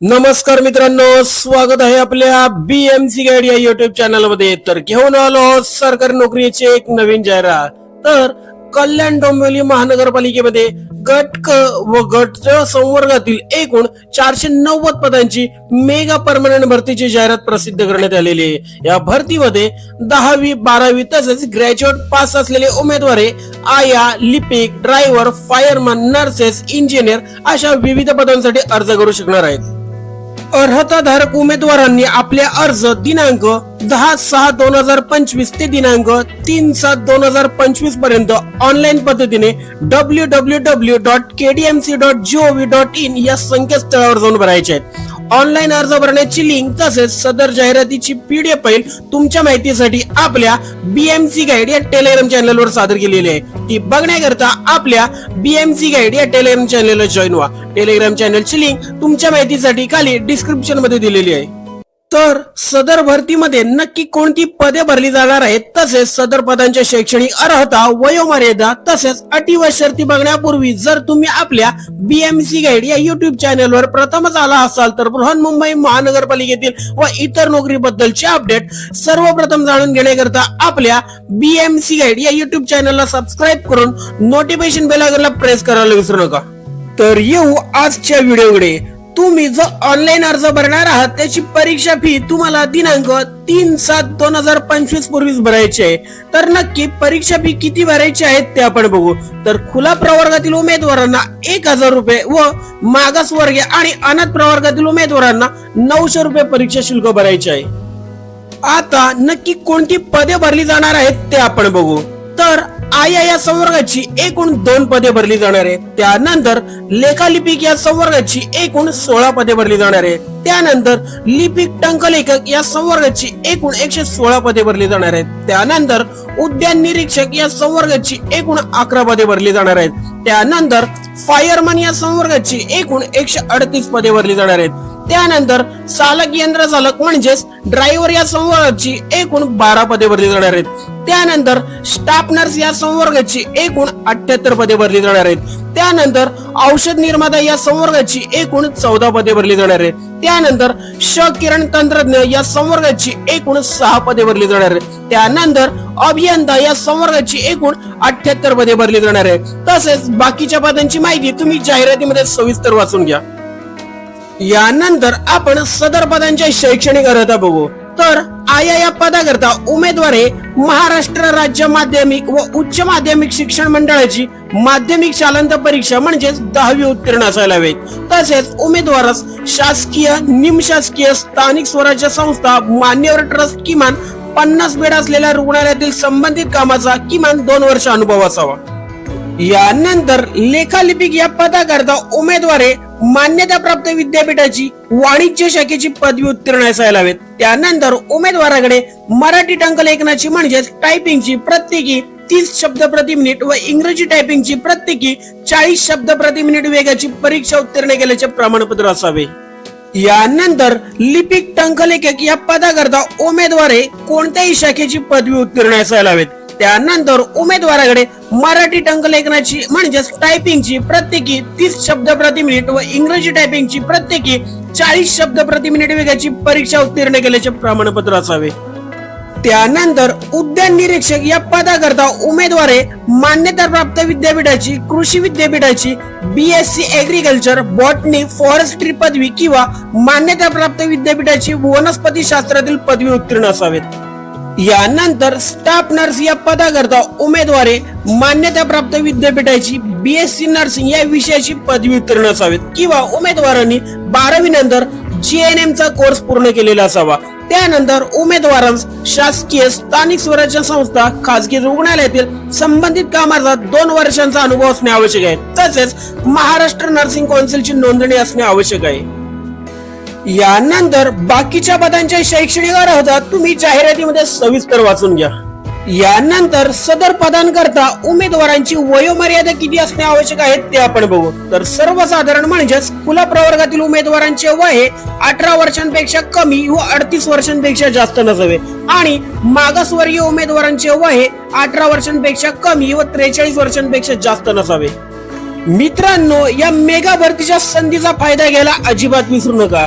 नमस्कार मित्रांनो स्वागत आहे आपल्या बीएमसी गाईड या युट्यूब चॅनलमध्ये. तर घेऊन आलो सरकारी नोकरीची एक नवीन जाहिरात. तर कल्याण डोंबिवली महानगरपालिकेमध्ये गट क व गट च संवर्गातील एकूण चारशे नव्वद पदांची मेगा परमनंट भरतीची जाहिरात प्रसिद्ध करण्यात आलेली आहे. या भरतीमध्ये दहावी बारावी तसेच ग्रॅज्युएट पास असलेले उमेदवार आया लिपिक ड्रायव्हर फायरमन नर्सेस इंजिनियर अशा विविध पदांसाठी अर्ज करू शकणार आहेत. अर्हताधारक उमेदवारांनी आपले अर्ज दिनांक दहा सहा दोन हजार पंचवीस ते दिनांक तीन सात दोन हजार पंचवीसपर्यंत ऑनलाईन पद्धतीने W W W dot KDMC dot GOV dot in या संकेतस्थळावर जाऊन भरायचे आहेत. ऑनलाईन अर्ज भरण्याची लिंक तसेच सदर जाहिरातीची पीडीएफ फाईल तुमच्या माहितीसाठी आपल्या बीएमसी गाईड या टेलिग्राम चॅनलवर सादर केलेली आहे. ती बघण्याकरता आपल्या बीएमसी गाईड या टेलिग्राम चॅनलला जॉईन व्हा. टेलिग्राम चॅनलची लिंक तुमच्या माहितीसाठी खाली डिस्क्रिप्शनमध्ये दिलेली आहे. तर सदर भरतीमध्ये नक्की कोणती पदे भरली जाणार आहेत? तसेच सदर पदांच्या शैक्षणिक अर्हता वयोमर्यादा तसेच अटी व शर्ती बघण्यापूर्वी जर तुम्ही आपल्या बीएमसी गाईड या युट्यूब चॅनलवर प्रथमच आला असाल तर बृहन्मुंबई महानगरपालिकेतील व इतर नोकरीबद्दलचे अपडेट सर्वप्रथम जाणून घेण्याकरता आपल्या बीएमसी गाईड या युट्यूब चॅनलला सबस्क्राईब करून नोटिफिकेशन बेल आयकॉनला प्रेस करायला विसरू नका. तर येऊ आजच्या व्हिडिओकडे तुम्ही जो ऑनलाईन अर्ज भरणार आहात त्याची परीक्षा फी तुम्हाला दिनांक तीन सात दोन हजार पंचवीस पूर्वीच भरायची आहे. तर नक्की परीक्षा फी किती भरायची आहे ते आपण बघू. तर खुला प्रवर्गातील उमेदवारांना एक हजार रुपये व मागासवर्गीय आणि अनाथ प्रवर्गातील उमेदवारांना नऊशे रुपये परीक्षा शुल्क भरायचे आहे. आता नक्की कोणती पदे भरली जाणार आहेत ते आपण बघू. आया या संवर्गाची एकूण दोन पदे भरली जाणार आहेत. त्यानंतर लेखालिपिक या संवर्गाची एकूण सोळा पदे भरली जाणार आहेत. त्यानंतर लिपिक टंकलेखक या संवर्गाची एकूण एकशे सोळा पदे भरली जाणार आहेत. त्यानंतर उद्यान निरीक्षक या संवर्गाची एकूण अकरा पदे भरली जाणार आहेत. त्यानंतर फायरमन या संवर्गाची एकूण एकशे अडतीस पदे भरली जाणार आहेत. त्यानंतर चालक यंत्र चालक म्हणजेच ड्रायव्हर या संवर्गाची एकूण बारा पदे भरली जाणार आहेत. त्यानंतर स्टाफ नर्स या संवर्गाची एकूण अठ्याहत्तर पदे भरली जाणार आहेत. त्यानंतर औषध निर्माता या संवर्गाची एकूण चौदा पदे भरली जाणार आहेत. त्यानंतर श किरण तंत्रज्ञ या संवर्गाची एकूण सहा पदे भरली जाणार आहेत. त्यानंतर अभियंता या संवर्गाची एकूण अठ्याहत्तर पदे भरली जाणार आहे तसेच बाकीच्या पदांची माहिती तुम्ही जाहिरातीमध्ये सविस्तर वाचून घ्या. यानंतर आपण सदर पदांच्या शैक्षणिक अर्हता बघू. तर आया या पदाकरता उमेदवारे महाराष्ट्र राज्य माध्यमिक व उच्च माध्यमिक शिक्षण मंडळाची माध्यमिक शालांत परीक्षा म्हणजेच दहावी उत्तीर्ण असायला हवेत. तसेच उमेदवारास शासकीय निमशासकीय स्थानिक स्वराज्य संस्था मान्यवर ट्रस्ट किमान पन्नास बेड असलेल्या रुग्णालयातील संबंधित कामाचा किमान दोन वर्ष अनुभव असावा. यानंतर लेखालिपिक या पदाकरता उमेदवारे मान्यताप्राप्त विद्यापीठाची वाणिज्य शाखेची पदवी उत्तीर्ण असायला हवेत. त्यानंतर उमेदवाराकडे मराठी टंकलेखनाची म्हणजेच टायपिंगची प्रत्येकी तीस शब्द प्रति मिनिट व इंग्रजी टायपिंगची प्रत्येकी चाळीस शब्द प्रति मिनिट वेगाची परीक्षा उत्तीर्ण केल्याचे प्रमाणपत्र असावे. यानंतर लिपिक टंकलेखक या पदाकरता उमेदवारे कोणत्याही शाखेची पदवी उत्तीर्ण असायला हवेत. त्यानंतर उमेदवाराकडे मराठी टंकलेखनाची म्हणजेच टायपिंगची प्रत्येकी तीस शब्द प्रति मिनिट व इंग्रजी टायपिंगची प्रत्येकी चाळीस शब्द प्रति मिनिट वेगाची परीक्षा उत्तीर्ण केल्याचे प्रमाणपत्र असावे. त्यानंतर उद्यान निरीक्षक या पदाकरता उमेदवारे मान्यताप्राप्त विद्यापीठाची कृषी विद्यापीठाची B S C agriculture botany forestry पदवी किंवा मान्यताप्राप्त विद्यापीठाची वनस्पती शास्त्रातील पदवी उत्तीर्ण असावेत. यानंतर स्टाफ नर्स या पदाकरता उमेदवारे मान्यताप्राप्त विद्यापीठाची बी एस सी नर्सिंग या विषयाची पदवी उत्तीर्ण असावेत किंवा उमेदवारांनी बारावी नंतर जीएनएम चा कोर्स पूर्ण केलेला असावा. त्यानंतर उमेदवारांस शासकीय स्थानिक स्वराज्य संस्था खासगी रुग्णालयातील संबंधित कामाचा दोन वर्षांचा अनुभव असणे आवश्यक आहे. तसेच महाराष्ट्र नर्सिंग कौन्सिलची नोंदणी असणे आवश्यक आहे. यानंतर बाकीच्या पदांच्या शैक्षणिक अर्हता तुम्ही जाहिरातीमध्ये सविस्तर वाचून घ्या. यानंतर सदर पदांकरता उमेदवारांची वयोमर्यादा किती असणे आवश्यक आहे ते आपण बघू. तर सर्वसाधारण म्हणजेच खुला प्रवर्गातील उमेदवारांचे वय हे अठरा वर्षांपेक्षा कमी व अडतीस वर्षांपेक्षा जास्त नसावे. आणि मागासवर्गीय उमेदवारांचे वय हे अठरा वर्षांपेक्षा कमी व त्रेचाळीस वर्षांपेक्षा जास्त नसावे. मित्रांनो या मेगा भरतीच्या संधीचा फायदा घ्यायला अजिबात विसरू नका.